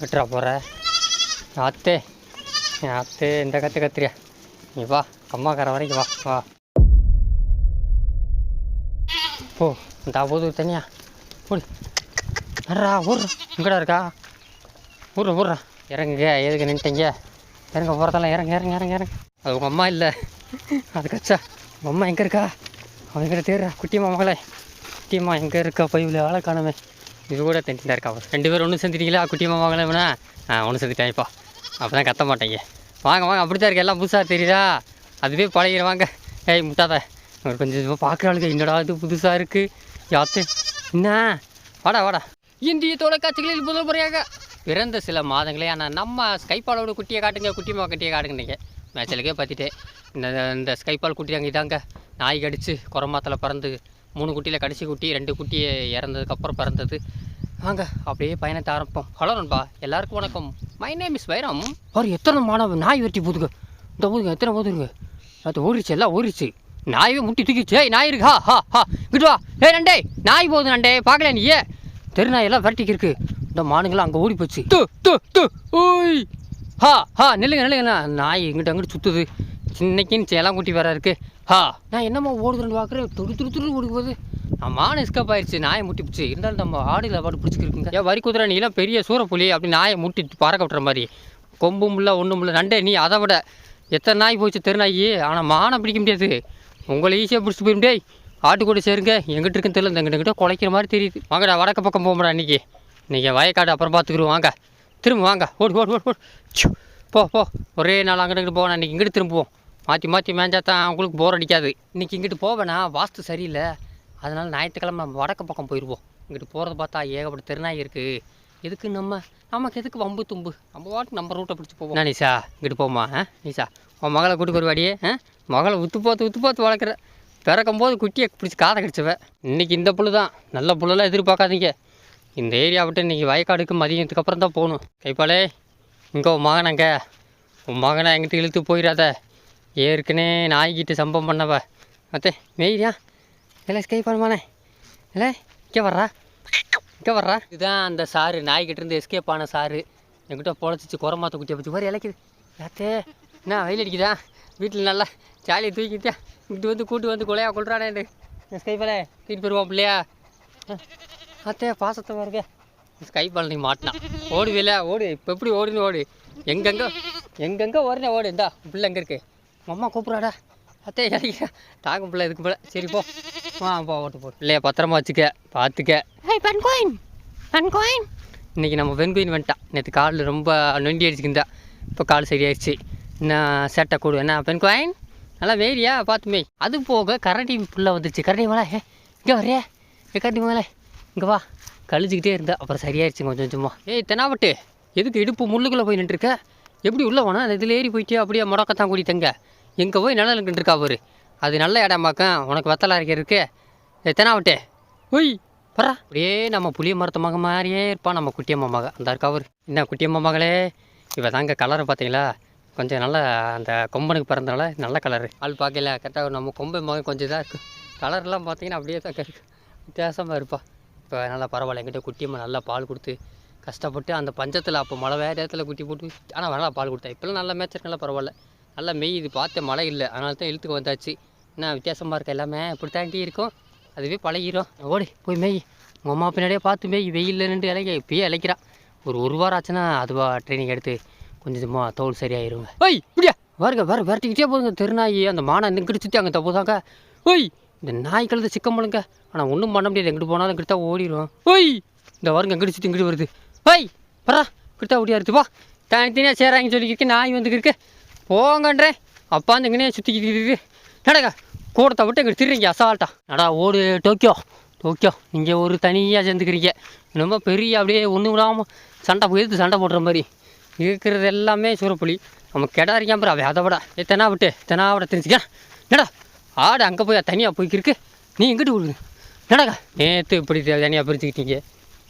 விட்டுறா போகிற அத்தே என் அத்தே இந்த கற்று கத்துறியா? நீ வா அம்மாக்கார வரைக்கும் வா வா. ஓ இந்த போது தனியா. ஓடு அட்ரா ஊர்றா இங்கடா இருக்கா? ஊர்ற ஊர்றா. இறங்குங்க எதுக்கு நின்ட்டீங்க இறங்க போகிறதெல்லாம் இறங்க இறங்க இறங்க இறங்க. அது உங்கள் அம்மா இல்லை. அது கச்சா. உங்கள் அம்மா எங்கே இருக்கா? அவன் எங்கிட்ட தேடுறா. குட்டியம்மா மகளே. குட்டியம்மா எங்கே இருக்கா? போய் இவ்வளோ வேலை காணுமே. இது கூட தண்டி இருக்கா? ரெண்டு பேரும் ஒன்று சேர்ந்துட்டீங்களா? குட்டியம்மா வாங்கலாம்னா ஆ ஒன்று சேர்ந்துட்டேன் இப்போ. அப்போ தான் கத்த மாட்டேங்க. வாங்க வாங்க அப்படி தான் இருக்கு. எல்லாம் புதுசாக தெரியுதா? அதுவே பழகிற வாங்க. ஏய் முட்டாத. ஒரு கொஞ்சம் பார்க்குற ஆளுங்க என்னடா இது புதுசாக இருக்குது யாத்து? என்ன? வாடா வாடா. இந்திய தொலைக்காட்சிகளில் முதல் முறையாக பிறந்த சில மாதங்களே ஆனால் நம்ம ஸ்கைப்பாலோட குட்டியை காட்டுங்க குட்டிமா கட்டியை காட்டுங்க மேட்சலுக்கே பார்த்துட்டேன் இந்த இந்த ஸ்கைப்பால் குட்டி அங்கே இதாங்க. நாய் கடிச்சு குரமாத்தில் பறந்து மூணு குட்டியில் கடைசி குட்டி ரெண்டு குட்டி இறந்ததுக்கப்புறம் பிறந்தது. வாங்க அப்படியே பயணத்தை ஆரம்பிப்போம். ஹலோ நண்பா எல்லாருக்கும் வணக்கம். மை நேம் இஸ் வைரம். அவர் எத்தனை மாணவ நாய் வெட்டி போதுங்க. இந்த போதுங்க எத்தனை போதுங்க அது ஓடிச்சு எல்லாம் ஓடிச்சு நாயவே முட்டி தூக்கிச்சு ஏய் நாய் இருக்கு? ஹா ஹா. ஹா வா. ஏய் நண்டே நாய் போகுது நண்டே. பார்க்கல நீ ஏன் தெருநாயெல்லாம் விரட்டிக்கு இருக்கு. இந்த மானுங்களாம் அங்கே ஓடி போச்சு து து து. ஓய். ஹா ஹா நில்லுங்க நில்லுங்க. நாய் இங்கிட்ட அங்கிட்டு சுற்றுது சின்னைக்குன்னு சேலாம் குட்டி வேற இருக்கு. ஹா. நான் என்னம்மா ஓடுதுன்னு பார்க்குறேன் துடு துடு துடு ஓடி போகுது. நான் மான் எஸ்கப் ஆயிடுச்சு நாயை முட்டிப்பிச்சு இருந்தாலும் நம்ம ஆடுல பாட்டு பிடிச்சிக்கிருக்குங்க ஏன் வரி குதிரை நீலாம் பெரிய சூறப்புலி அப்படி நாயை முட்டிட்டு பறக்க விட்டுற மாதிரி. கொம்பும் இல்லை ஒன்றும் இல்லை. நண்டே நீ அதை விட. எத்தனை நாய் போச்சு தெருநாயி ஆனால் மானை பிடிக்க முடியாது. உங்களை ஈஸியாக பிடிச்சி போயிடும். டேய் ஆட்டுக்கூட சேருங்க. எங்கிட்ட இருக்குன்னு தெரியல. இந்த எங்கிட்ட குலைக்கிற மாதிரி தெரியுது. வாங்கடா வடக்கு பக்கம் போகமுடா இன்னைக்கு. நீங்கள் வயக்காடு அப்புறம் பார்த்துக்குருவோம். வாங்க. திரும்ப வாங்க. ஓடு ஓடு ஓடு ஓடு. போ போ. ஒரே நாள் அங்கிட்டு போவேன் இன்றைக்கி இங்கிட்டு திரும்புவோம். மாற்றி மாற்றி மேய்ஞ்சா தான் அவங்களுக்கு போர் அடிக்காது. இன்றைக்கி இங்கிட்டு போவேனா வாஸ்து சரியில்லை. அதனால் ஞாயிற்றுக்கிழமை நம்ம வடக்கு பக்கம் போயிடுவோம் இங்கிட்டு போகிறத பார்த்தா ஏகப்பட்ட திருநாய் இருக்குது எதுக்கு நம்ம நமக்கு எதுக்கு வம்பு தும்பு? நம்ம வாட்டுக்கு நம்ம ரூட்டை பிடிச்சி போவோம். நான் நிஷா? இங்கிட்டு போமா ஆ? நிஷா உன் மகளை கூட்டு வருவாடியே ஆ? மகளை உத்து பார்த்து உத்து பார்த்து வளர்க்குற. பிறக்கும் போது குட்டியை பிடிச்சி காதை கடிச்சவ. இன்றைக்கி இந்த புல்லு தான். நல்ல புல்லெல்லாம் எதிர்பார்க்காதீங்க. இந்த ஏரியா விட்டு இன்றைக்கி வயக்காடுக்கு மதியத்துக்கு அப்புறம் தான் போகணும் கைப்பாலே இங்கே உன் மகனங்க உன் மகனை எங்கிட்ட இழுத்து போயிடாத. ஏற்கனவே நாய்கிட்ட சம்பவம் பண்ணவ? மத்தே மெய்யா இல்லை ஸ்கை பண்ணுமானே இல்லை இங்கே வர்றா. இங்கே வர்றா. இதுதான் அந்த சாரு நாய்கிட்ட இருந்து எஸ்கேப் ஆன சாரு. என்கிட்ட பொழைச்சிச்சு குரமாத்த குட்டியை பற்றி மாதிரி இலைக்குது. யாத்தே என்ன வெயில் அடிக்குதா? வீட்டில் நல்லா ஜாலியாக தூக்கிட்டா இங்கிட்டு வந்து கூட்டு வந்து கொலையா கொள்றானே ஸ்கை பாலே தூக்கிட்டு போயிருவான் பிள்ளையா. அத்தே பாசத்தை பாருங்க. ஸ்கை பால் நீ மாட்டினான் ஓடுவில ஓடு. இப்போ எப்படி ஓடுன்னு ஓடு. எங்கெங்க எங்கெங்கோ ஓடுனே ஓடு. இந்தா பிள்ளை எங்கே இருக்கு? அம்மா கூப்பிட்றாடா. அத்தே இறங்கிக்க தாங்க பிள்ளை இதுக்கு போல சரி போ. வா போ ஓட்டு போ. பிள்ளைய பத்திரமா வச்சுக்க. பார்த்துக்க ஹேய் பென்கோயின் பென்கோயின் இன்றைக்கி நம்ம பென்கோயின் வந்துட்டான் நேற்று காலில் ரொம்ப நொண்டி அடிச்சுக்கிந்தா இப்போ கால் சரியாயிடுச்சு. என்ன சேட்டை கூடு. என்ன பென்கோயின் நல்லா வேறியா பார்த்து மேய். அது போக கரடி புள்ள வந்துச்சு கரடி மேலே ஏ இங்கே வரையா ஏ கரடி மேலே. இங்கே வா. கழிச்சிக்கிட்டே இருந்தா. அப்புறம் சரியாயிடுச்சு கொஞ்சம் கொஞ்சமாக ஏய் தெனாவட்டு எதுக்கு இடுப்பு முள்ளுக்குள்ளே போய் நின்றுருக்க? எப்படி உள்ளே போனா? அந்த இதில் ஏறி போயிட்டு அப்படியே முடக்கத்தான் கூடி தங்க எங்கே போய் நிழல் இருக்கா அவர் அது நல்ல இடம் பார்க்க. உனக்கு வெத்தலை அரைக்க ஏ தெனாவட்டு ஒய் பரா அப்படியே நம்ம புளிய மரத்து மக மாதிரியே இருப்பான் நம்ம குட்டியம்மா மக அந்த இருக்கா அவர் என்ன குட்டியம்மா மகளே இவ தாங்க கலரை பார்த்தீங்களா? கொஞ்சம் நல்ல அந்த கொம்பனுக்கு பிறந்தனால நல்ல கலரு ஆள் பார்க்கல. கரெக்டாக நம்ம கொம்பை மகன் கொஞ்சம் இதாக இருக்கும் கலர்லாம் பார்த்தீங்கன்னா அப்படியே தான் வித்தியாசமாக இருப்பா. இப்போ நல்லா பரவாயில்ல. என்கிட்ட குட்டியம்மா நல்லா பால் கொடுத்து கஷ்டப்பட்டு அந்த பஞ்சத்தில் அப்போ மழை வேகத்தில் குட்டி போட்டு ஆனால் நல்லா பால் கொடுத்தா. இப்போலாம் நல்லா மேய்ச்சிருக்கலாம் பரவாயில்ல. நல்லா மெய்யுது பார்த்த மழை இல்லை. அதனால தான் இழுத்துக்கு வந்தாச்சு. என்ன வித்தியாசமாக இருக்க எல்லாமே? இப்படி தாண்டி இருக்கும். அதுவே பழகிரும். ஓடி போய் மேய். உங்கள் அம்மா பின்னாடியே பார்த்து மேய். வெயிலில் நின்று இலைக்க இப்பயே இலைக்கிறா ஒரு ஒரு வாரம் ஆச்சுன்னா அதுவா ட்ரைனிங் எடுத்து கொஞ்சம் கொஞ்சமா தோல் சரியாயிருங்க ஓய் இப்படியா? வருங்க வர விரட்டிக்கிட்டே போதுங்க. தெருநாயி அந்த மானை நிங்கிட்டு சுற்றி அங்கே தப்புதாங்க. ஓய் இந்த நாய் கழுத சிக்கம் பண்ணுங்க ஆனால் ஒன்றும் பண்ண முடியாது. எங்கிட்டு போனாலும் இங்கிட்ட ஓடிடும் ஓய் இந்த வருங்க எங்கிட்டு சுற்றி இங்கிட்டு வருது. ஓய் பரா கிட்ட ஓடியாருது. வா. தனித்தனியாக சேராங்க சொல்லிக்கிருக்கு நாய் வந்துக்கிருக்கு. போங்கன்றே. அப்பா அந்த இங்கனே சுற்றிக்கிட்டு நடக்கா கூடத்தை விட்டு இங்கே திருறீங்க அசால்ட்டா. நடா ஓடு டோக்கியோ. டோக்கியோ நீங்கள் ஒரு தனியாக சேர்ந்துக்கிறீங்க. ரொம்ப பெரிய அப்படியே ஒன்று விடாமல் சண்டை போயிடுது சண்டை போடுற மாதிரி. இருக்கிறது எல்லாமே சூறப்புலி. நம்ம கிடாரிக்கா அப்புறம் அதை விட. ஏ தெனா விட்டு தெனா விட தெரிஞ்சுக்க. நடா ஆடு அங்கே போய் தனியாக போய்க்கிருக்கு நீ எங்கிட்டு விடுங்க நடக்கா நேற்று இப்படி தனியாக பிரிச்சுக்கிட்டீங்க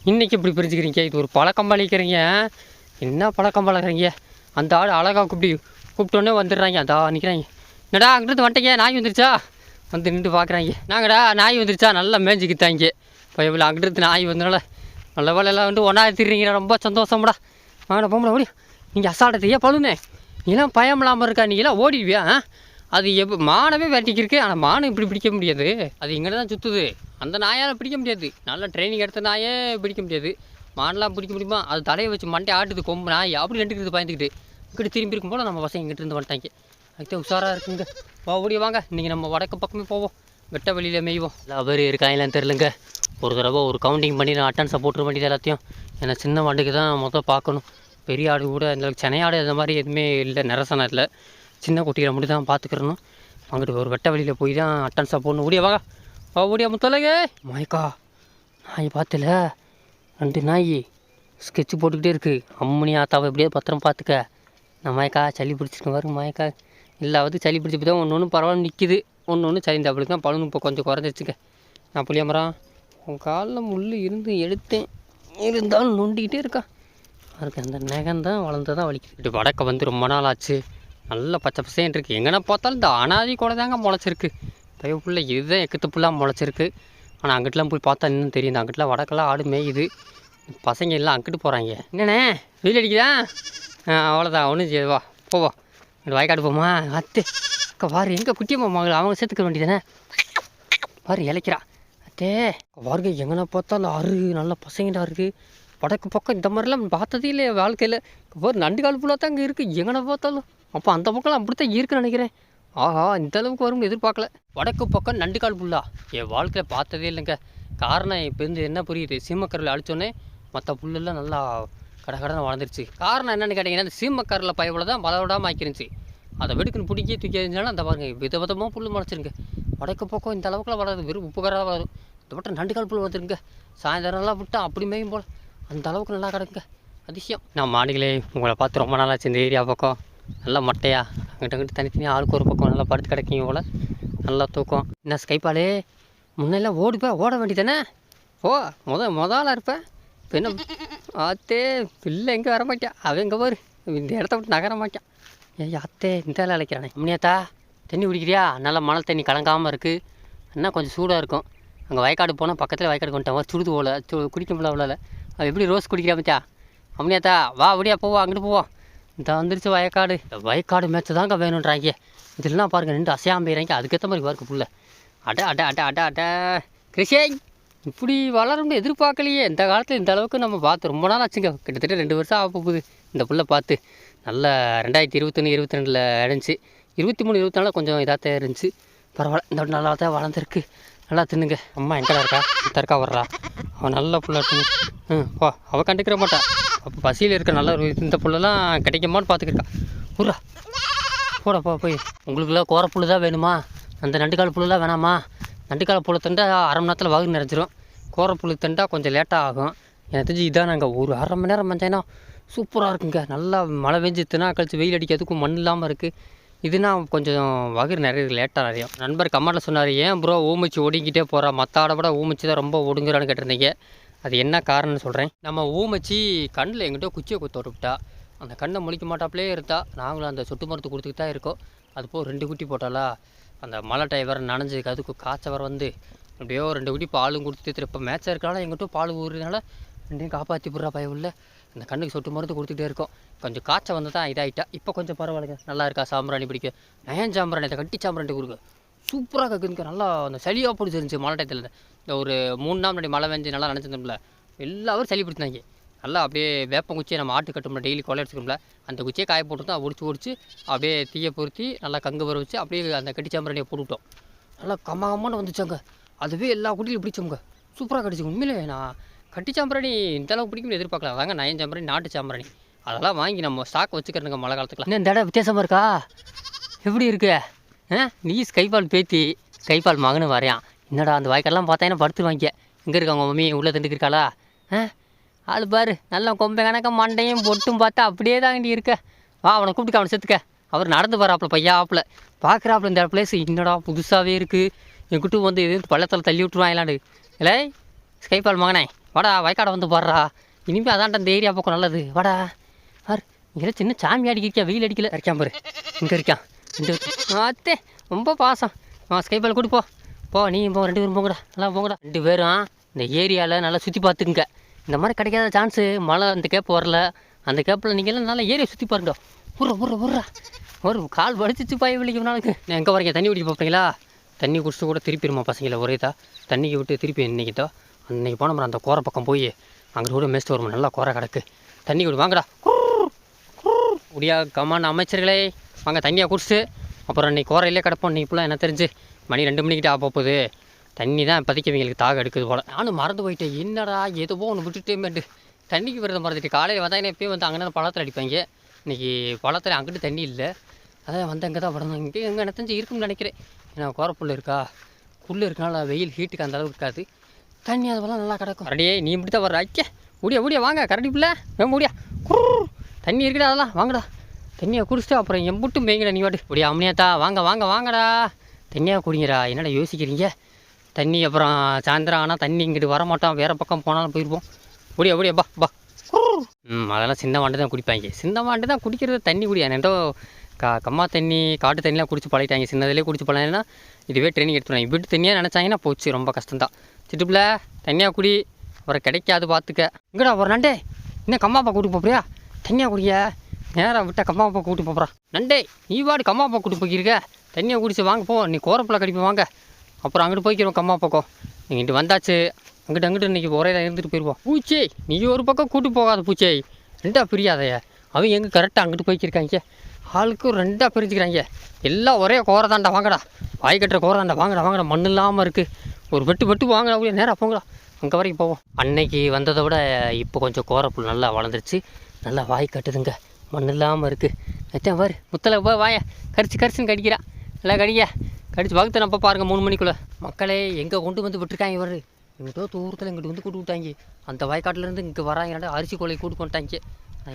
இன்றைக்கி இப்படி பிரிச்சுக்கிறீங்க இது ஒரு பழக்கம் பழிக்கிறீங்க என்ன பழக்கம் பழகிறீங்க அந்த ஆடு அழகாக கூப்பிட்டு கூப்பிட்டோன்னே வந்துடுறாங்க. அதா நிற்கிறாங்க என்னடா அங்கிருந்து வந்துட்டீங்க? நாய் வந்துருச்சா? வந்து நின்று பார்க்குறாங்க நாங்கடா நாய் வந்துருச்சா? நல்லா மேய்ஞ்சிக்கிட்டாங்க இப்போ இவ்வளோ அங்கிட்டு நாய் வந்தனால நல்ல வேலையெல்லாம் வந்து ஒன்றா திருறீங்க ரொம்ப சந்தோஷம்டா. வாங்கடா போங்கடா ஓடி. நீங்கள் அசாடத்தையே ஏன் பழுனே? நீலாம் பயம் இல்லாமல் இருக்கா? நீலாம் ஓடிடுவியா அது எப் மானவே வேட்டிக்கு ஆனால் மானை இப்படி பிடிக்க முடியாது. அது இங்கே தான் சுற்றுது அந்த நாயால் பிடிக்க முடியாது. நல்லா ட்ரைனிங் எடுத்த நாயே பிடிக்க முடியாது. மானெலாம் பிடிக்க முடியுமா? அது தலையை வச்சு மண்டை ஆட்டுது கொம்பு நாய். அப்படி ரெண்டுக்கிறது பயந்துக்கிட்டு. இங்கிட்டு திரும்பி இருக்கும் போல் நம்ம பசங்க இங்கிட்டு இருந்து வந்துட்டாங்க. அதுக்கு உஷாராக இருக்குங்க. வா ஓடி வாங்க. நீங்கள் நம்ம வடக்கு பக்கமே போவோம். வெட்ட வெளியில் மேய்வோம். எல்லா பேர் இருக்காங்களான்னு தெரிலங்க ஒரு தடவை ஒரு கவுண்டிங் பண்ணி நான் அட்டன்ஸை போட்டுற வேண்டியது எல்லாத்தையும். ஏன்னா சின்ன வண்டிக்கு தான் மொத்தம் பார்க்கணும். பெரிய ஆடு கூட இந்த சென்னை ஆடு அந்த மாதிரி எதுவுமே இல்லை நிரசனம் இல்லை. சின்ன குட்டியில் மட்டும் தான் பார்த்துக்கிறணும். அங்கிட்டு ஒரு வெட்ட வெளியில் போய் தான் அட்டன்ஸாக போடணும். ஓடியா வாங்க. வா ஓடியா முத்தலகே. மாய்க்கா நாய் பார்த்துல. ரெண்டு நாய். ஸ்கெட்ச் போட்டுக்கிட்டே இருக்குது அம்மனி ஆத்தாவை எப்படியாவது பத்திரம் பார்த்துக்க. நான் மயக்கா சளி பிடிச்சிருக்கேன் பாருங்க மயக்கா. இல்லாவது சளி பிடிச்சி தான் ஒன்று ஒன்று பரவாயில்ல நிற்கிது ஒன்று ஒன்று சளி தப்பிடுக்கு தான் பழுனு இப்போ கொஞ்சம் குறைஞ்சிச்சுங்க நான் புளிய மரம் உன் காலில் முள் இருந்து எடுத்தேன். இருந்தாலும் நொண்டிக்கிட்டே இருக்கா. அதுக்கு அந்த நகம் தான் வளர்ந்து தான் வலிக்குது. இப்படி வடக்க வந்து ரொம்ப நாள் ஆச்சு. நல்லா பச்சை பசேன் இருக்குது எங்கன்னா பார்த்தாலும் இந்த அனாதி கூட தாங்க முளைச்சிருக்கு. தயவு பிள்ளை இதுதான் எக்கத்து புள்ளாக முளைச்சிருக்கு. ஆனால் அங்கிட்டலாம் போய் பார்த்தா இன்னும் தெரியும். இந்த அங்கிட்டலாம் வடக்கெல்லாம் ஆடு மேயுது. பசங்க எல்லாம் அங்கிட்டு போகிறாங்க என்னண்ணே வெயில் அடிக்குதா? அவ்வளோதான் ஒன்றும் செய்யாது. வா போவோம் இங்க வயக்காடு போமா அத்தே அக்கா வாரு எங்கே குட்டியம்மா மகள்? அவங்க சேர்த்துக்க வேண்டியதானே பாரு இலைக்கிறா அத்தே பாருங்க எங்கன்னா பார்த்தாலும் அரு நல்ல பசங்கடா இருக்குது வடக்கு பக்கம் இந்த மாதிரிலாம் பார்த்ததே இல்லையா வாழ்க்கையில். ஒரு நண்டு கால் ஃபுல்லாக தான் அங்கே இருக்குது எங்கனை பார்த்தாலும். அப்போ அந்த பக்கம்லாம் அப்படி தான் இருக்குன்னு நினைக்கிறேன். ஆஹா இந்த அளவுக்கு வரும்னு எதிர்பார்க்கல. வடக்கு பக்கம் நண்டு கால் புல்லா என் வாழ்க்கையில் பார்த்ததே இல்லைங்க. காரணம் இப்போ இருந்து என்ன புரியுது? சீமக்கரில் அழிச்சோன்னே மற்ற புல்லெல்லாம் நல்லா கடகடன்னு வளர்ந்துருச்சு. காரணம் என்னென்னு கேட்டிங்கன்னா அந்த சீமக்கரில் பயவில் தான் வளவிடாமல் ஆக்கிருந்துச்சு அதை வெடுக்குன்னு பிடிக்கி தூக்கி எறிஞ்சாலும் அந்த பாருங்க வித விதமாக புல் முளைச்சிருங்க. வடக்கு பக்கம் இந்த அளவுக்குலாம் வளருது வெறும் உப்புக்காராக வளரும் இந்த மட்டும் நண்டு கால் புல் வந்துருங்க. சாயந்தரம்லாம் விட்டா அப்படிமேயும் போல். அந்த அளவுக்கு நல்லா கிடக்குங்க. அதிசயம். நான் மாடுகளே உங்களை பார்த்து ரொம்ப நாளாச்சு இந்த ஏரியா பக்கம். நல்லா மொட்டையா. அங்கிட்ட அங்கிட்ட தனித்தனியாக ஆளுக்கு ஒரு பக்கம் நல்லா படுத்து கிடக்கீங்க போல். நல்லா தூக்கம். என்ன ஸ்கைப்பாலே முன்னெல்லாம் ஓடி போய் ஓட வேண்டியதானே ஓ முத முதலாக இருப்பேன் இப்போ என்ன ஆத்தே பிள்ளை எங்கே வர மாட்டான் அவன் எங்கே பாரு இந்த இடத்த விட்டு நகர மாட்டான் ஏய் அத்தே இந்த வேலை அழைக்கிறானே முனியாத்தா தண்ணி குடிக்கிறியா நல்லா மணல் தண்ணி கலங்காமல் இருக்குது என்ன கொஞ்சம் சூடாக இருக்கும் அங்கே வயக்காடு போனால் பக்கத்தில் வயக்காடு கொண்டுட்டேன் சுடுது போல சு குடிக்க முடியல அவ்வளோ அவள் எப்படி ரோஸ் குடிக்கிறா மச்சா அம்னியாத்தா வா அப்படியா போவோம் அங்கிட்டு போவோம் இந்த வந்துருச்சு வயக்காடு வயக்காடு மேட்ச்சு தாங்க வேணுன்றாங்க இதெல்லாம் பாருங்க நின்று அசையாமல் போயிறாங்க அதுக்கேற்ற மாதிரி பாருக்கு புள்ள அட அட அட அட அட கிருஷே இப்படி வளரும்னு எதிர்பார்க்கலையே. இந்த காலத்தில் இந்த அளவுக்கு நம்ம பார்த்து ரொம்ப நாள் ஆச்சுங்க. கிட்டத்தட்ட ரெண்டு வருஷம் ஆக போகுது. இந்த புள்ள பார்த்து நல்ல ரெண்டாயிரத்தி இருபத்தொன்று இருபத்தி ரெண்டில் அடைஞ்சி இருபத்தி மூணு இருபத்தி நாலில் கொஞ்சம் இதாக தான் இருந்துச்சு. பரவாயில்ல இந்த நல்லா தான் வளர்ந்துருக்கு. நல்லா தின்னுங்க. அம்மா எங்கடா இருக்கா? இந்த இருக்கா வர்றா அவன் நல்ல புள்ள தின்னு. ம் போ. அவள் கண்டுக்கிற மாட்டா. அப்போ பசியில் இருக்க நல்ல இந்த புல்லெல்லாம் கிடைக்குமான்னு பார்த்துக்கிருக்கா உர்றா போட போ போய். உங்களுக்குலாம் கோர புல்லு தான் வேணுமா? அந்த நண்டுக்கால் புல்லுலாம் வேணாமா? நண்டுக்கால் புல்லு தண்டா அரை மணி நேரத்தில் வகுறு நிறைஞ்சிரும். கோரப்புள்ளி தண்டா கொஞ்சம் லேட்டாக ஆகும். எனக்கு தெரிஞ்சு இதான் நாங்கள் ஒரு அரை மணி நேரம் மஞ்சாயினா சூப்பராக இருக்குங்க. நல்லா மழை பெஞ்சு தினா கழிச்சு வெயில் அடிக்கிறதுக்கும் மண் இல்லாமல் இருக்குது இதுனா கொஞ்சம் வகிர் நிறைய லேட்டாக நிறையும் நண்பர் கமெண்டில் சொன்னார் ஏன் ப்ரோ ஊமிச்சு ஓடிக்கிட்டே போகிறா மற்ற ஆடை விட ஊமிச்சு தான் ரொம்ப ஒடுங்குறான்னு கேட்டிருந்தீங்க. அது என்ன காரணம்னு சொல்கிறேன் நம்ம ஊமிச்சு கண்ணில் எங்கிட்ட குச்சியை குத்த விட்டா அந்த கண்ணை முழிக்க மாட்டாப்புலே இருந்தா நாங்களும் அந்த சொட்டு மருந்து கொடுத்துக்கிட்டு தான் இருக்கோம். அது போக ரெண்டு குட்டி போட்டாலா அந்த மழை டைவர் நனைஞ்சு அதுக்கு காய்ச்சவர் வந்து. அப்படியோ ரெண்டு குட்டி பாலும் கொடுத்துட்டு இப்போ மேட்சாக இருக்கனால எங்கிட்டும் பால் ஊறுறதுனால ரெண்டையும் காப்பாற்றி போடுறா உள்ள. அந்த கண்ணுக்கு சொட்டு மருந்து கொடுத்துட்டே இருக்கோம். கொஞ்சம் காய்ச்சல் வந்து தான் இதாகிட்டா இப்போ கொஞ்சம் பரவாயில்லைங்க. நல்லா இருக்கா? சாம்பிராணி பிடிக்க. நயன் சாம்பிராணி இதை கட்டி சாம்பிராணி கொடுக்க சூப்பராக கக்குதுங்க. நல்லா அந்த சளியாக பிடிச்சிருந்துச்சி மழை டயத்தில் இந்த ஒரு மூணு நாள் முன்னாடி மழை வெஞ்சு நல்லா நினச்சிருந்தோம்ல. எல்லாரும் சளி பிடிச்சாங்க நல்லா அப்படியே வேப்பம் குச்சியை நம்ம ஆட்டு கட்டும்ல. டெய்லி கொலை எடுத்துக்கோம்ல அந்த குச்சியை காய போட்டு தான் ஒடிச்சு ஒடிச்சு அப்படியே தீயை பொருத்தி நல்லா கங்கு வர வச்சு அப்படியே அந்த கட்டி சாம்பிராணியை போட்டுவிட்டோம் நல்லா கம்மாகமான வந்துச்சாங்க. அதுவே எல்லா குட்டியிலும் பிடிச்சோங்க சூப்பராக கிடச்சிங்க உண்மையிலே நான் கட்டி சாம்பிராணி இந்த அளவுக்கு பிடிக்கும் எதிர்பார்க்கல. அதாங்க நயன் சாம்பிராணி நாட்டு சாம்பிராணி. அதெல்லாம் வாங்கி நம்ம ஸ்டாக் வச்சுக்கிறதுங்க மழை காலத்துக்குலாம். இந்த இடம் வித்தியாசமாக இருக்கா? எப்படி இருக்கு? ஆ? நீ ஸ்கைபால் பேத்தி. ஸ்கைபால் மகனு வரையான். என்னடா அந்த வாய்க்கெல்லாம் பார்த்தீங்கன்னா படுத்து வாங்கிக்க? எங்கே இருக்காங்க மம்மி? உள்ளே திண்டுக்கிருக்காளா ஆ? ஆள் பாரு நல்லா கொம்பை கணக்க மண்டையும் பொட்டும் பார்த்தா அப்படியே தாண்டி இருக்க. வா அவனை கூப்பிட்டு அவனை செத்துக்க அவர் நடந்து வராப்புல பையா ஆப்பில். பார்க்குறாப்புல இந்த பிளேஸ் என்னடா புதுசாகவே இருக்குது என் என்கிட்ட வந்து இது பள்ளத்தில் தள்ளி விட்டுருவாங்களாண்டு. இல்லை ஸ்கைபால் மகனே வாடா வயக்காடை வந்து போடுறா. இனிமேல் அதான்டா இந்த ஏரியா பக்கம் நல்லது. வாடா பார் இங்கே சின்ன சாமி அடிக்கிறியா வெயில் அடிக்கல. இருக்கான் பாரு இங்கே இருக்கான் இந்த அத்தே ரொம்ப பாசம். ஆ ஸ்கைபால் கூட்டு போ. போ நீ போ ரெண்டு பேரும் போங்கடா நல்லா போங்கடா. ரெண்டு பேரும் இந்த ஏரியாவில் நல்லா சுற்றி பார்த்துக்குங்க. இந்த மாதிரி கிடைக்காத சான்ஸு மழை அந்த கேப் வரல. அந்த கேப்பில் நீங்கள் நல்லா ஏரியா சுற்றி பாருங்க உர்ற உர்ற உர்றா ஒரு கால் வலிச்சிச்சு பாய் விழிக்கும் நாளுக்கு எங்கே வரீங்க தண்ணி குடிக்க பார்ப்பீங்களா தண்ணி குடிச்சிட்டு கூட திருப்பிடுமா பசங்களை ஒரே தான் தண்ணிக்கு விட்டு திருப்பி இன்னைக்கு தான் அன்றைக்கி போனோம் அந்த கோரை பக்கம் போய் அங்கே கூட மேஸ்ட் வருமா நல்லா கோரை கிடக்கு. தண்ணி விடு வாங்கடா. முடியா கமான அமைச்சர்களே. வாங்க தண்ணியாக குடிச்சிட்டு அப்புறம் இன்னைக்கு கோரையிலே கிடப்போம். இன்னைக்கு ஃபுல்லாக என்ன தெரிஞ்சு? மணி ரெண்டு மணிக்கிட்ட ஆக போகுது. தண்ணி தான் இப்போதைக்கு இவங்களுக்கு தாக எடுக்குது போல். நானும் மறந்து போயிட்டேன். என்னடா எதுவோ ஒன்று விட்டுட்டேமேட்டு தண்ணிக்கு விரதம் மறந்துட்டு காலையில் வந்தாங்கன்னா எப்பயும் வந்து அங்கே பழத்தில் அடிப்பாங்க. இன்றைக்கி பழத்தில் அங்கிட்டு தண்ணி இல்லை. அதான் வந்து அங்கே தான் வரணும் இங்கே எங்கே எனக்கு தெரிஞ்சு இருக்கும்னு நினைக்கிறேன். ஏன்னா கோர புல் இருக்கா? புல் இருக்கனால வெயில் ஹீட்டுக்கு அந்த அளவுக்கு இருக்காது. தண்ணி அதெல்லாம் நல்லா கிடக்கும். கரடியே நீ இப்படி தான் வர்ற? ஐக்கிய முடியா முடியா வாங்க கரடி பிள்ளை. வேணும் முடியா. குர்ரு. தண்ணி இருக்குடா அதெல்லாம். வாங்கடா. தண்ணியை குடிச்சிட்டு அப்புறம் எம்புட்டு மேய்ங்கடா நீ வாட்டு. ஓடியா அம்னியாத்தா வாங்க வாங்க வாங்கடா. தண்ணியாக குடிங்கடா. என்னடா யோசிக்கிறீங்க? தண்ணி அப்புறம் சாயந்தரம் ஆனால் தண்ணி இங்கிட்டு வர மாட்டோம் வேறு பக்கம் போனாலும் போயிருப்போம். முடியா ஓடியா பா பா. ம் அதெல்லாம் சின்ன வாண்டு தான் குடிப்பாங்க. சின்ன வாண்டு தான் குடிக்கிறது தண்ணி குடியா? என்னட்டோ கா கம்மா தண்ணி காட்டு தண்ணிலாம் குடிச்சு பழகிட்டாங்க. சின்னதுலேயே குடிச்சு பழகினா இதுவே ட்ரைனிங் எடுத்துருவாங்க. வீட்டு தண்ணியாக நினச்சாங்கன்னா போச்சு ரொம்ப கஷ்டம்தான். சிட்டுப்பில் தண்ணியாக குடி. அப்புறம் கிடைக்காது பார்த்துக்க இங்கடா ஒரு நண்டே? இன்னும் கம்மாப்பா கூட்டி போறியா? தண்ணியாக குடிய நேராக விட்டா கம்மாப்பா கூட்டி போகிறா நண்டே நீ வாடு கம்மாப்பா கூட்டி போய்க்கிருக்க. தண்ணியை குடிச்சு வாங்க போ. நீ கோரப்பில் கடிப்பு வாங்க. அப்புறம் அங்கிட்டு போய்க்கிறோம் கம்மா பக்கம் இங்கிட்டு வந்தாச்சு. அங்கிட்டு அங்கிட்டு இன்னைக்கு ஒரே இருந்துட்டு போயிடுவோம் பூச்சே நீ ஒரு பக்கம் கூட்டி போகாத பூச்சே. ரெண்டா பிரியாதைய? அவன் எங்கே கரெக்டாக அங்கிட்டு போய்க்கிருக்காங்க. ஆளுக்கு ரெண்டாக பிரிஞ்சுக்கிறாங்க. எல்லாம் ஒரே கோரை தாண்டா வாங்கடா. வாய் கட்டுற கோரை தாண்டா வாங்கடா வாங்கடா. மண் இல்லாமல் இருக்குது ஒரு வெட்டு வெட்டு வாங்கடா அப்படியே நேராக போங்கடா. அங்கே வரைக்கும் போவோம். அன்னைக்கு வந்ததை விட இப்போ கொஞ்சம் கோரப்புல் நல்லா வளர்ந்துருச்சு. நல்லா வாய் கட்டுதுங்க. மண் இல்லாமல் இருக்குது எத்தனை பாரு முத்தலை போய் வாய. கரிச்சு கரிச்சுன்னு கடிக்கிறா. நல்லா கடிக்க கடிச்சு வகுத்து நம்ம பாருங்க மூணு மணிக்குள்ளே. மக்களே எங்கே கொண்டு வந்து விட்டுருக்காங்க இவர்? இங்கிட்டோ தூரத்தில் இங்கிட்டு வந்து கூட்டு விட்டாங்க. அந்த வாய்க்காட்டிலேருந்து இங்கே வராங்க அரிசி கொலை கூட்டு கொண்டாங்க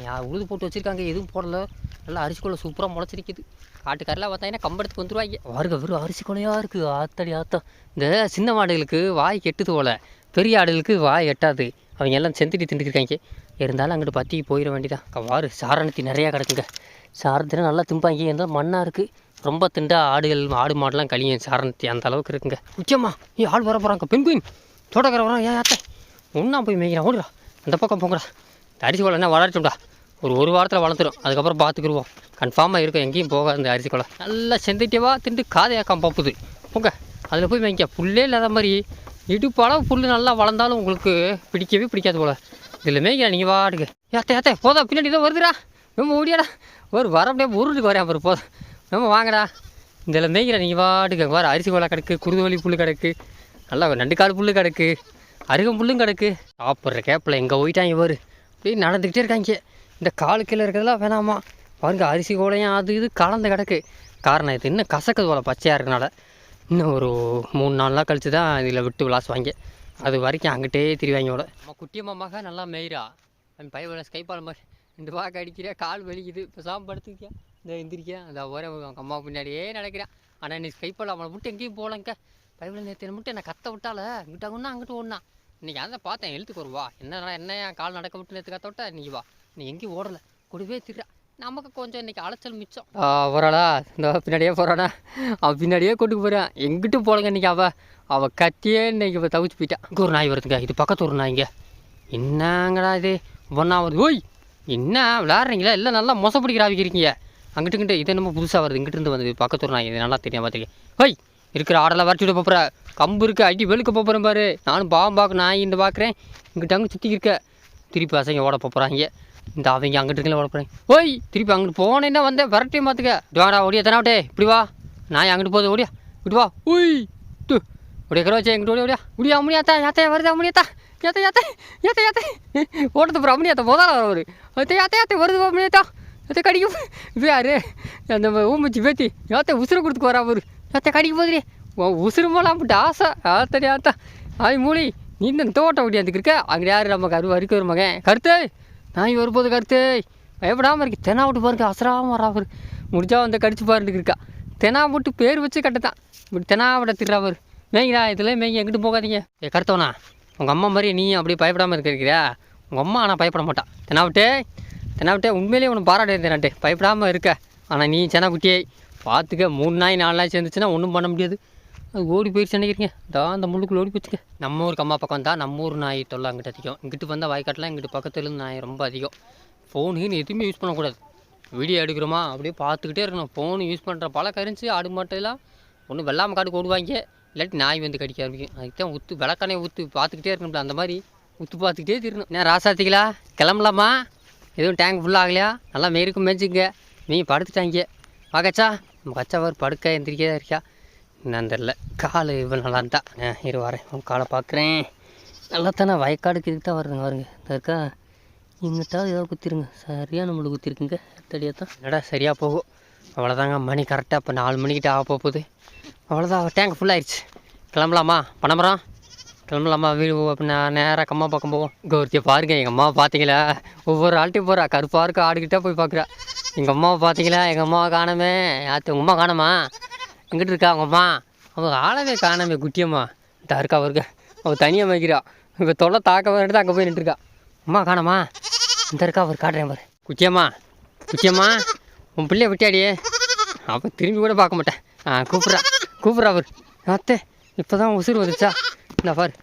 யா உழுது போட்டு வச்சுருக்காங்க. எதுவும் போடல. நல்லா அரிசி கொலை சூப்பராக முளைச்சிருக்குது. காட்டுக்காரெல்லாம் பார்த்தாங்கன்னா கம்பெடுத்து வந்துருவாங்க. வாருங்க வெறும் அரிசி கொலையாக இருக்குது ஆத்தடி ஆத்தம் இந்த சின்ன மாடுகளுக்கு வாய் கெட்டுது போல. பெரிய ஆடுகளுக்கு வாய் எட்டாது. அவங்க எல்லாம் செந்துட்டி திண்டுக்கிருக்காங்க இருந்தாலும் அங்கிட்டு பற்றி போயிட வேண்டியதான் வாரு சாரணத்தி நிறையா கிடக்குங்க. சாரத்தில் நல்லா திம்பாங்க. இருந்தாலும் மண்ணாக இருக்குது ரொம்ப திண்டா ஆடுகள் ஆடு மாடெலாம் கழியும் சாரணத்தி. அந்த அளவுக்கு இருக்குங்க. முக்கியமா ஏ ஆள் வர போகிறாங்க பெண் குயின் தோட்டக்கார வரோம் ஏன் ஆத்த. ஒன்றா போய் மேய்க்கிறான். ஓடுறா அந்த பக்கம் போங்கடா. அரிசி கொலை என்ன வளர்ச்சும்டா ஒரு ஒரு வாரத்தில் வளர்த்துரும் அதுக்கப்புறம் பார்த்துக்குருவோம் கன்ஃபார்மாக இருக்கும். எங்கேயும் போகாது இந்த அரிசி கொலை நல்லா செந்துட்டியவா திண்டு காதையாக்கம் பப்புது போங்க. அதில் போய் வாங்கிக்க புல்லே இல்லாத மாதிரி இடுப்பளவு புல் நல்லா வளர்ந்தாலும் உங்களுக்கு பிடிக்கவே பிடிக்காது போல. இதில் மேய்க்க நீங்கள் வாடுங்க. ஏத்த ஏத்த போதா பின்னாடி தான் வருதுடா. ரொம்ப ஓடியாடா. ஒரு வர அப்படியே உருளுக்கு வரேன் அப்புறம் போதும். நம்ம வாங்கடா. இதில் மேய்க்கிற நீங்கள் வாடுங்க. வர அரிசி கொலை கிடக்கு குருதுவலி புல் கிடக்கு. நல்லா நண்டு கால் புல் கிடக்கு. அருகம் புல்லும் கிடக்கு. சாப்பிட்ற கேப்பில் எங்கே போயிட்டான் இவர்? போய் நடந்துக்கிட்டே இருக்காங்க. இந்த காலு கீழே இருக்கிறதெல்லாம் வேணாமா? பாருங்க அரிசி கூடையும் அது இது கலந்து கிடக்கு. காரணம் இது இன்னும் கசக்குது போல் பச்சையாக இருக்கனால. இன்னும் ஒரு மூணு நாலு நாள் கழிச்சு தான் இதில் விட்டு விளாசுவாங்க. அது வரைக்கும் அங்கிட்டே திரிவாங்கோட நம்ம குட்டியம்மா மகா நல்லா மேய்றா. அந்த பையன் ஸ்கைப்பால் மாதிரி. ரெண்டு பாக்க அடிக்கிறியா? கால் வலிக்குது. இப்போ சாம்பு படுத்துக்கியா இந்த எந்திரிக்கியா? அந்த ஒரே அவங்க அம்மா பின்னாடியே நடக்கிறான் ஆனால் நீ ஸ்கைப்பால் அவனை விட்டு எங்கேயும் போகலங்க பைபிள் நேற்று மட்டும் என்ன கத்த விட்டால இங்கிட்ட ஒன்றா அங்கிட்டு ஒன்றா இன்னைக்கு அதான் பார்த்தேன் எழுத்துக்கு வருவா என்னடா என்ன என் கால் நடக்க விட்டு நேற்று கத்த நீ வா. நீ எங்கேயும் ஓடலை. கூடவே திருடா. நமக்கு கொஞ்சம் இன்னைக்கு அலைச்சல் மிச்சம். போகிறாளா இந்த பின்னாடியே போகிறானா அவள் பின்னாடியே கூட்டு போகிறான் எங்கிட்டு போலங்க இன்றைக்கி அவள் அவள் கத்தியே இன்னைக்கு இப்போ தவிச்சு போயிட்டா. இங்கே ஒரு நாய் வருதுங்க. இது பக்கத்து ஒரு நாய்ங்க. என்னங்கடா இது? ஒன்றா வருது. ஓய்! என்ன? விளாட்றீங்களா இல்லை நல்லா மொசை ஆவிக்கிறீங்க அங்கிட்டு இங்கிட்டு இது என்னமோ புதுசாக வருது. இங்கிட்டு இருந்து வந்து பக்கத்து ஒரு நாய். இது நல்லா தெரியும் பார்த்துருக்கேன் ஓய்! இருக்கிற ஆடெல்லாம் வரைச்சி விட போகிற கம்பு இருக்கு அடி வெளுக்க போகிறேன் பாரு. நானும் பாவம் பார்க்க நான் இந்த பார்க்குறேன் இங்கிட்ட அங்கே சுற்றி இருக்க. திருப்பி அசைங்க ஓட போகிறாங்க இந்த அவங்க அங்கிட்டு இருக்கல ஓட போகிறேன் ஓய் திருப்பி அங்கிட்டு போனேன்னா வந்தேன்? விரட்டியும் பார்த்துக்க வாடா ஓடியா தானே இப்படி வா. நான் அங்கிட்டு போகுது ஓடியா. இப்படி வா. உய் டு. ஒடியா கரவச்சே எங்கிட்ட ஓடியா ஓடியா. முடியா முடியாத்தா யாத்தே வருதா முடியாத்தா யாத்த யாத்த யாத்த யாத்த ஓட்டத்து அப்புறம் அப்படியாத்த போதால வர ஒரு அத்தை யாத்த யாத்த வருது முடியாத்தா யாத்த கடிக்கும். இது யாரு? அந்த ஊமச்சி பேத்தி. ஏத்த உசுறு கொடுத்துக்கு வரா ஒரு யாத்த கடிக்க போதுரே உசுறு போலாம் போட்டு ஆசை ஆத்தடி ஆத்தா ஆய் மூலி நீ இந்த தோட்டம் ஓடியாந்துக்கு இருக்க அங்கே யார் நம்ம கரு அறுக்க ஒரு மகன் கருத்து நாய் வரும்போது கருத்து பயப்படாமல் இருக்கு தெனா விட்டு பாருங்க அசராமல் வரா பாரு முடிஞ்சா வந்து கடிச்சு பாருன்னு இருக்கா தெனா போட்டு பேர் வச்சு கட்டத்தான் இப்படி தெனா விட திடுறா பாரு மேய்ங்களா இதில் மேய்ங்க எங்கிட்டு போகாதீங்க ஏ கருத்தவனா உங்கள் அம்மா மாதிரி நீ அப்படியே பயப்படாமல் இருக்கிறியா உங்கள் அம்மா ஆனால் பயப்பட மாட்டான் தெனா விட்டு உண்மையிலேயே உனக்கு பாராட்டு தெனாட்டே பயப்படாமல் இருக்க ஆனால் நீ சென்னா குட்டியை பார்த்துக்க மூணு நாய் நாலு நாய் சேர்ந்துச்சுன்னா ஒன்றும் பண்ண முடியாது. அது ஓடி போயிடுச்சு நினைக்கிறீங்க. தான் அந்த முள்ளுக்குள்ள ஓடி போச்சுங்க. நம்ம ஊருக்கு அம்மா பக்கம் தான் நம்ம ஊர் நாய் தொல்லை அங்கிட்ட அதிகம். இங்கிட்டு வந்தால் வாய்க்காட்டெலாம் இங்கிட்டு பக்கத்தில் இருந்து நாய் ரொம்ப அதிகம். ஃபோனு எதுவுமே யூஸ் பண்ணக்கூடாது. வீடியோ எடுக்கிறோமா அப்படியே பார்த்துக்கிட்டே இருக்கணும். ஃபோனு யூஸ் பண்ணுற பல கரிஞ்சு ஆடு மாட்டெல்லாம் ஒன்று வெள்ளாம காட்டுக்கு ஓடுவாங்க. இல்லாட்டி நாய் வந்து கடிக்க ஆரம்பிக்கும். அதுக்கு தான் ஊற்று விளக்கானே ஊற்று பார்த்துக்கிட்டே இருக்கணும்ல அந்த மாதிரி ஊற்று பார்த்துக்கிட்டே திருணும். நான் ராசாத்திங்களா கிளம்பலாமா? எதுவும் டேங்க் ஃபுல்லாகலையா நல்லா மேருக்கும் மேய்ச்சிங்க நீங்கள் படுத்துட்டாங்க. வாகச்சா நம்ம கச்சாவர் படுக்க எந்திரிக்க இருக்கா என்னன்னு தெரில கால் இவ்வளோ நல்லா இருந்தா. இரு வரேன். உன் காலை பார்க்குறேன். நல்லா தானே வயக்காடுக்கு இதுக்கு தான் வருதுங்க வருங்க இருக்கா இங்கிட்டாவது ஏதோ குத்திருங்க. சரியாக நம்மளுக்கு குத்திருக்குங்க. தடியாக தான். என்னடா சரியாக போகும் அவ்வளோதாங்க மணி கரெக்டாக இப்போ நாலு மணிக்கிட்ட ஆக போகுது. அவ்வளோதான் டேங்க் ஃபுல்லாகிடுச்சு கிளம்பலாமா? பணமரம் கிளம்பலாமா வீடு நான் நேராக அம்மா பக்கம் போவோம். இங்கே பாருங்க எங்கள் அம்மா பார்த்தீங்களா? ஒவ்வொரு ஆள்கிட்டையும் போகிறா கருப்பாக இருக்க ஆடுக்கிட்டே போய் பார்க்குறா. எங்கள் அம்மாவை பார்த்தீங்களா எங்கள் அம்மாவை காணாமே. யாத்து உங்கள் அம்மா காணாமா? எங்கிட்டு இருக்கா அவங்க அம்மா? அவங்க ஆளவே காணாமே குட்டியம்மா. இந்த இருக்கா அவருக்கு. அவள் தனியாக வைக்கிறா இப்போ தொலை தாக்க வந்துட்டு அங்கே போய் நின்றுருக்கா அம்மா காணாமா? இந்த இருக்கா அவர் காட்டுறேன் பாரு. குட்டியம்மா குட்டியம்மா உன் பிள்ளைய விட்டியாடியே. அப்போ திரும்பி கூட பார்க்க மாட்டேன் ஆ கூப்பிட்றா. கூப்பிட்றா அவர். அத்தே இப்போ தான் உசுறு வந்துச்சா இந்த பாரு.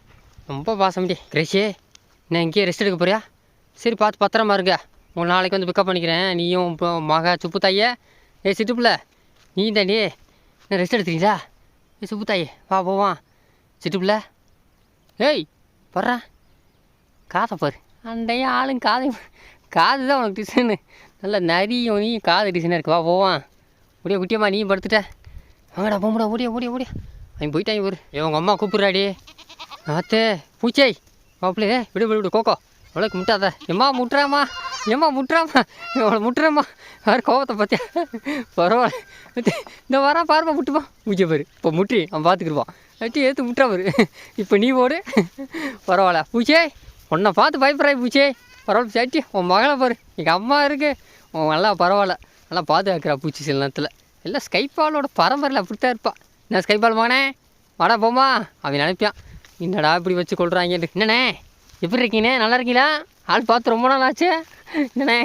ரொம்ப பாசம்டி கிரேஷே நான் இங்கேயே ரெஸ்ட் எடுக்க போறியா? சரி பார்த்து பத்திரமா இருங்க. உன் நாளைக்கு வந்து பிக்கப் பண்ணிக்கிறேன். நீயும் இப்போ மக சுப்பு தாயே. ஏ சிட்டுப்பில் நீ தாண்டி என்ன ரெஸ்ட் எடுத்துறீங்களா ஏ சுப்பு தாயே வா போவான் சிட்டுப்பில் ஏய் பர்றா. காதை பாரு. அண்டைய ஆளுங்க காதை காது தான் உனக்கு டிசைனு. நல்லா நரியும் நீ. காது டிசைனாக இருக்கு. வா போவான் முடிய குட்டியம்மா நீ படுத்துட்ட. வாங்கடா போங்கடா ஓடியா ஓடியா ஓடியா. அவன் போயிட்டாங்க ஒரு உங்கள் அம்மா கூப்பிட்றாடி. ஆத்தே பூச்சை. மாப்பிள்ளையே விடு விடு விடு கோக்கோ அவளுக்கு முட்டாத. எம்மா முட்டுறாம்மா. எம்மா முட்டுறாமா அவளை முட்டுறேம்மா. யார் கோபத்தை பார்த்தியா? பரவாயில்ல. இந்த வாரம் பாருமா முட்டுப்பா முக்கிய பாரு. இப்போ முட்டி அவன் பார்த்துக்கிருப்பான் வச்சு ஏற்று முட்டுறா பாரு. இப்போ நீ ஓடு. பரவாயில்ல. பூச்சே உன்னை பார்த்து பயப்படுறாய் பூச்சே. பரவாயில்ல சாட்டி உன் மகளை பாரு. எங்கள் அம்மா இருக்குது உன் நல்லா பரவாயில்ல. நல்லா பாதுகாக்கிறா பூச்சி சில நேரத்தில். எல்லாம் ஸ்கைபாலோட பரம்பரையில் அப்படித்தான் இருப்பா. என்ன ஸ்கைபால் மகனே? வாடா போமா அவன் நினைப்பான். என்னடா இப்படி வச்சு கொள்றாங்கன்ட்டு என்னண்ணே? எப்படி இருக்கீனே நல்லா இருக்கீங்களா? ஆள் பார்த்து ரொம்ப நாள் ஆச்சு என்னண்ணே?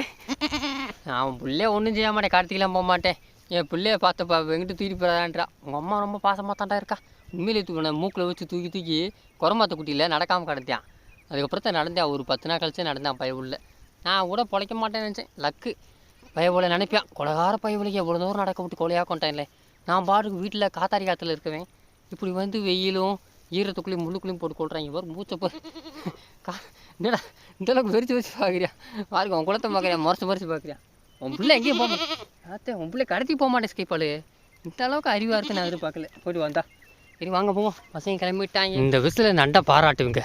அவன் பிள்ளைய ஒன்றும் செய்ய மாட்டேன். கார்த்திகெலாம் போக மாட்டேன். என் பிள்ளைய பா எங்கிட்ட தூக்கி போகிறான்றா உங்கள் அம்மா ரொம்ப பாசமாக தாண்டா இருக்கா? உண்மையிலே தூக்கின. மூக்கில் வச்சு தூக்கி தூக்கி குரமாத்த குட்டியில் நடக்காமல் கிடத்தியான் அதுக்கப்புறம் தான் நடந்தேன். ஒரு பத்து நாள் கழிச்சு நடந்தான் பயவுள்ள நான் கூட பிழைக்க மாட்டேன்னு நினச்சேன். லக்கு. பய நினைப்பேன். கொலகார பய எவ்வளோ தூரம் நடக்க விட்டு கொலையாக கொண்டேன்ல. நான் பாட்டுக்கு வீட்டில் காத்தாரி காற்றுல இருக்கவேன். இப்படி வந்து வெயிலும் ஈரத்துக்குள்ளேயும் முள்ளுக்குள்ளேயும் போட்டு கொள்றாங்க. பாரு மூச்சை பாரு கா என்னடா இந்த அளவுக்கு வெறிச்சு வெறிச்சு பார்க்குறியா பாருங்க உன் குளத்தை பார்க்குறியா முறைச்சு முறைச்சு பார்க்குறியா உன் பிள்ளை எங்கேயும் போக மாட்டேன். உன் பிள்ளை கடத்தி போக மாட்டேன் ஸ்கைப்பாலு இந்த அளவுக்கு அறிவாக இருக்கு நான் எதிர்பார்க்கல. போயிட்டு வந்தா சரி வாங்க போவோம். பசங்க கிளம்பிட்டாங்க. இந்த விசில் நண்டை பாராட்டுவீங்க.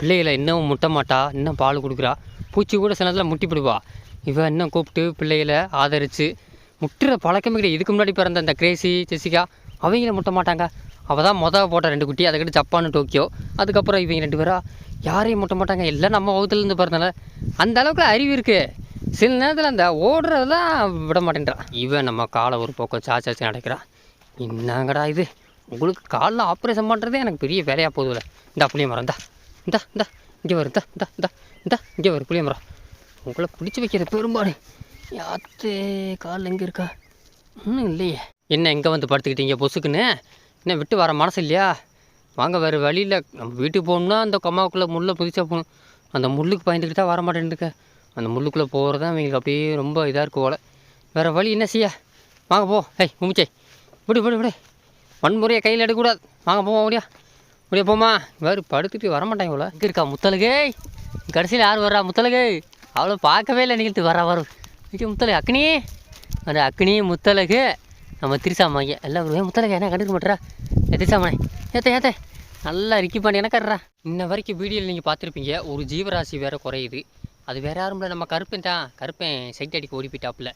பிள்ளைகளை இன்னும் முட்ட மாட்டா இன்னும் பால் கொடுக்குறா. பூச்சி கூட சில நேரத்தில் முட்டி பிடிப்பா இவ இன்னும் கூப்பிட்டு பிள்ளைகளை ஆதரித்து முட்டுற பழக்கமே கிடையாது. இதுக்கு முன்னாடி பிறந்த அந்த கிரேசி ஜெசிகா அவங்கள முட்ட மாட்டாங்க. அவள் தான் மொதல் போட்ட ரெண்டு குட்டி அதுக்கிட்ட ஜப்பான் டோக்கியோ. அதுக்கப்புறம் இவங்க ரெண்டு பேரா? யாரையும் முட்ட மாட்டாங்க. எல்லாம் நம்ம வகுத்துலேருந்து பிறந்தனால. அந்த அளவுக்கு அறிவு இருக்குது சில நேரத்தில் அந்த ஓடுறதெல்லாம் விட மாட்டேன்றான். இவன் நம்ம காலை ஒரு பக்கம் சாச்சாச்சு நடக்கிறா என்னங்கடா இது? உங்களுக்கு காலில் ஆப்ரேஷன் பண்ணுறதே எனக்கு பெரிய வேலையாக போகுதுல இந்த புளிய மரம் இந்தா. இந்தா இந்தா. இங்கே வரும் இந்தா இந்தா இந்தா. இந்தா இங்கே வரும் புளிய மரம். உங்களை பிடிச்சி வைக்கிற பெரும்பாடு. யாத்து கால் எங்கே இருக்கா? இன்னும் இல்லையே. என்ன எங்கே வந்து படுத்துக்கிட்டீங்க பொசுக்குன்னு? என்ன விட்டு வர மனசு இல்லையா? வாங்க வேறு வழியில் நம்ம வீட்டுக்கு போகணுன்னா அந்த கம்மாவுக்குள்ளே முள்ளை புதிச்சா போகணும் அந்த முள்ளுக்கு பயந்துக்கிட்டு தான் வர அந்த முள்ளுக்குள்ளே போகிறது தான் அவங்களுக்கு அப்படியே ரொம்ப இதாக இருக்கு போல வேறு வழி என்ன செய்ய? வாங்க போ. ஏய் உமிச்சை விடு விடு விடு. வன்முறையை கையில் எடுக்கக்கூடாது. வாங்க போவோம் முடியா முடியா போமா வேறு படுத்துட்டு வரமாட்டாங்க இவ்வளோ இங்கே இருக்கா முத்தலகே கடைசியில் யார் வர்றா முத்தலகே அவ்வளோ பார்க்கவே இல்லை நிகழ்த்து. வர வரும் இங்கே முத்தலகு அக்னி. அந்த அக்னி முத்தலகு நம்ம திரிசாமாங்க எல்லாம் ஒரு முத்தலகு என்ன கண்டுக்க மாட்டேறா? ஏ திரிசாமனே ஏத்த ஏத்த நல்லா ரிக்கி பண்ணி என்ன இன்ன வரைக்கும் வீடியோவில் நீங்கள் பார்த்துருப்பீங்க ஒரு ஜீவராசி வேறு குறையுது. அது வேறு யாரும் இல்லை நம்ம கருப்பேன் தான். கருப்பேன் சைட் அடிக்க ஓடி போயிட்டாப்புல.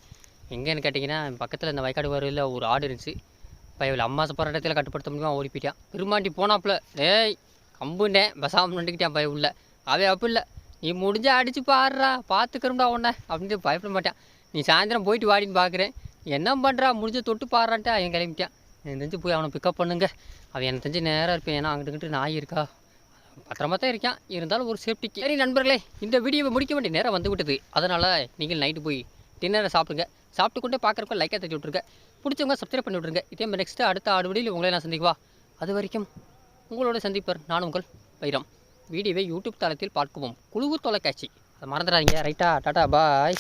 எங்கேன்னு கேட்டிங்கன்னா பக்கத்தில் இந்த வயக்காடு வரையில் ஒரு ஆடு இருந்துச்சு. பயவில் அம்மா போகிற இடத்துல கட்டுப்படுத்த முடியுமா? ஓடி போயிட்டான். பெருமாண்டி போனாப்புல டேய் கம்புண்டேன் பசாம நின்றுக்கிட்டான் பய உள்ள. அவன் அப்போ இல்லை. நீ முடிஞ்சா அடிச்சு பாடுறா பார்த்துக்கிறோம்டா உன்னை. அப்படின்ட்டு பயப்பட மாட்டேன். நீ சாயந்தரம் போயிட்டு வாடின்னு பார்க்குறேன் என்ன பண்ணுறா முடிஞ்ச தொட்டு பாடுறான்ட்டு. அவன் கிளம்பிட்டான். எனக்கு தெரிஞ்சு போய் அவனை பிக்கப் பண்ணுங்க. அவன் எனக்கு தெரிஞ்சு நேராக இருப்பேன். ஏன்னா அங்கிட்டு நாய் இருக்கா? பத்திரமா தான் இருக்கான். இருந்தாலும் ஒரு சேஃப்டிக்கு சரி நண்பர்களே இந்த வீடியோவை முடிக்க வேண்டிய நேரம் வந்து விட்டது அதனால் நீங்கள் நைட்டு போய் டின்னரை சாப்பிடுங்க. சாப்பிட்டு கொண்டே பார்க்குறப்ப லைக்காக தட்டி விட்ருங்க பிடிச்சவங்க சப்ஸ்கிரைப் பண்ணி விட்ருங்க இதே மாதிரி நெக்ஸ்ட்டு அடுத்த ஆடு வீடியோவில் உங்களை நான் சந்திக்குவா அது வரைக்கும் உங்களோட சந்திப்பர் நான் உங்கள் வைரம். வீடியோவை யூடியூப் தளத்தில் பார்க்கவும். குழுவு தொலைக்காட்சி. அதை மறந்துடாதீங்க. ரைட்டா டாட்டா பாய்